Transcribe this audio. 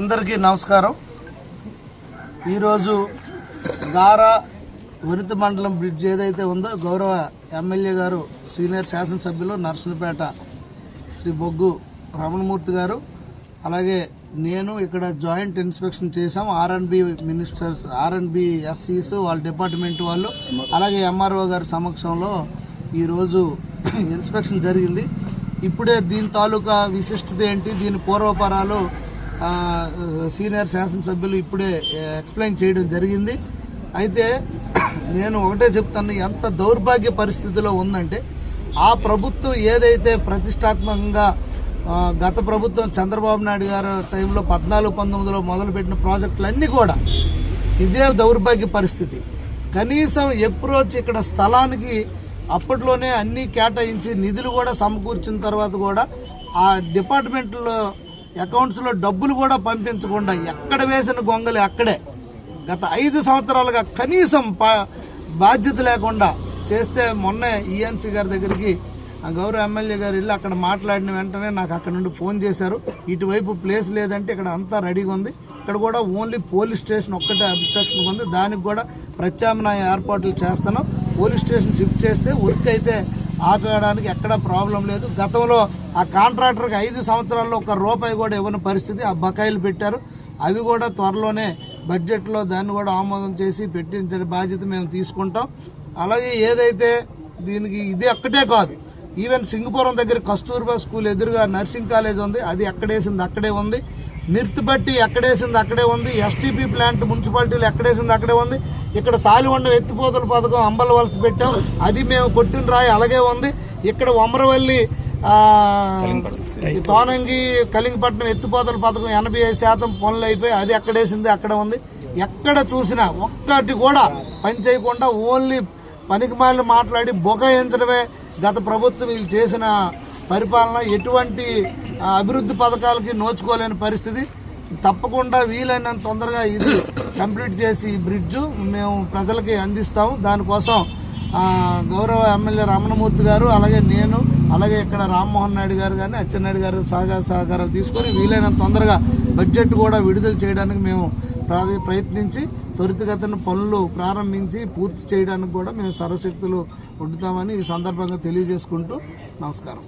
అందరికీ నమస్కారం. ఈరోజు గారా వరిత మండలం బ్రిడ్జ్ ఏదైతే ఉందో గౌరవ ఎమ్మెల్యే గారు సీనియర్ శాసనసభ్యులు నర్సనపేట శ్రీ బొగ్గు రమణమూర్తి గారు అలాగే నేను ఇక్కడ జాయింట్ ఇన్స్పెక్షన్ చేశాం. ఆర్ఎన్బి మినిస్టర్స్ ఆర్ఎన్బి ఎస్సీస్ వాళ్ళ డిపార్ట్మెంట్ వాళ్ళు అలాగే ఎంఆర్ఓ గారి సమక్షంలో ఈరోజు ఇన్స్పెక్షన్ జరిగింది. ఇప్పుడే దీని తాలూకా విశిష్టత ఏంటి? దీని పూర్వపరాలు సీనియర్ శాసనసభ్యులు ఇప్పుడే ఎక్స్ప్లెయిన్ చేయడం జరిగింది. అయితే నేను ఒకటే చెప్తాను ఎంత దౌర్భాగ్య పరిస్థితిలో ఉందంటే ఆ ప్రభుత్వం ఏదైతే ప్రతిష్టాత్మకంగా గత ప్రభుత్వం చంద్రబాబు నాయుడు గారు టైంలో పద్నాలుగు పంతొమ్మిదిలో మొదలుపెట్టిన ప్రాజెక్టులన్నీ కూడా ఇదే దౌర్భాగ్య పరిస్థితి. కనీసం ఎప్రోచ్ ఇక్కడ స్థలానికి అప్పట్లోనే అన్నీ కేటాయించి నిధులు కూడా సమకూర్చిన తర్వాత కూడా ఆ డిపార్ట్మెంట్లో అకౌంట్స్లో డబ్బులు కూడా పంపించకుండా ఎక్కడ వేసిన గొంగలి అక్కడే. గత ఐదు సంవత్సరాలుగా కనీసం పా- బాధ్యత లేకుండా చేస్తే మొన్నే ఈఎన్సీ గారి దగ్గరికి గౌరవ ఎమ్మెల్యే గారు వెళ్ళి అక్కడ మాట్లాడిన వెంటనే నాకు అక్కడ నుండి ఫోన్ చేశారు. ఇటువైపు ప్లేస్ లేదంటే ఇక్కడ అంతా రెడీగా ఉంది. ఇక్కడ కూడా ఓన్లీ పోలీస్ స్టేషన్ ఒక్కటే అబ్స్ట్రక్షన్ ఉంది. దానికి కూడా ప్రత్యామ్నాయ ఏర్పాట్లు చేస్తున్నాం. పోలీస్ స్టేషన్ షిఫ్ట్ చేస్తే వర్క్ అయితే ఆపేయడానికి ఎక్కడ ప్రాబ్లం లేదు. గతంలో ఆ కాంట్రాక్టర్కి ఐదు సంవత్సరాల్లో ఒక రూపాయి కూడా ఇవ్వని పరిస్థితి ఆ బకాయిలు పెట్టారు. అవి కూడా త్వరలోనే బడ్జెట్లో దాన్ని కూడా ఆమోదం చేసి పెట్టించే బాధ్యత మేము తీసుకుంటాం. అలాగే ఏదైతే దీనికి ఇది ఒక్కటే కాదు ఈవెన్ సింగపురం దగ్గర కస్తూర్బా స్కూల్ ఎదురుగా నర్సింగ్ కాలేజ్ ఉంది అది ఎక్కడేసింది అక్కడే ఉంది. మిర్తిపట్టి ఎక్కడేసింది అక్కడే ఉంది. ఎస్టీపీ ప్లాంట్ మున్సిపాలిటీలు ఎక్కడేసింది అక్కడే ఉంది. ఇక్కడ సాలివండ ఎత్తిపోతల పథకం అంబల వలస పెట్టాం. అది మేము కొట్టిన రాయి అలాగే ఉంది. ఇక్కడ ఈ తోనంగి కలింగపట్నం ఎత్తిపోతల పథకం ఎనభై ఐదు శాతం పనులు అయిపోయి అది ఎక్కడేసింది అక్కడ ఉంది. ఎక్కడ చూసినా ఒక్కటి కూడా పని చేయకుండా ఓన్లీ పనికిమాలిన మాట్లాడి బొకాయించడమే గత ప్రభుత్వం వీళ్ళు చేసిన పరిపాలన. ఎటువంటి అభివృద్ధి పథకాలకి నోచుకోలేని పరిస్థితి. తప్పకుండా వీలైనంత తొందరగా ఇది కంప్లీట్ చేసి ఈ బ్రిడ్జ్ మేము ప్రజలకి అందిస్తాము. దానికోసం గౌరవ ఎమ్మెల్యే రమణమూర్తి గారు అలాగే నేను అలాగే ఇక్కడ రామ్మోహన్ నాయుడు గారు కానీ అచ్చెన్నాయుడు గారు సహకార సహకారాలు తీసుకొని వీలైనంత తొందరగా బడ్జెట్ కూడా విడుదల చేయడానికి మేము ప్రయత్నించి త్వరితగతిన పనులు ప్రారంభించి పూర్తి చేయడానికి కూడా మేము సర్వశక్తులు ఉంటుతామని ఈ సందర్భంగా తెలియజేసుకుంటూ నమస్కారం.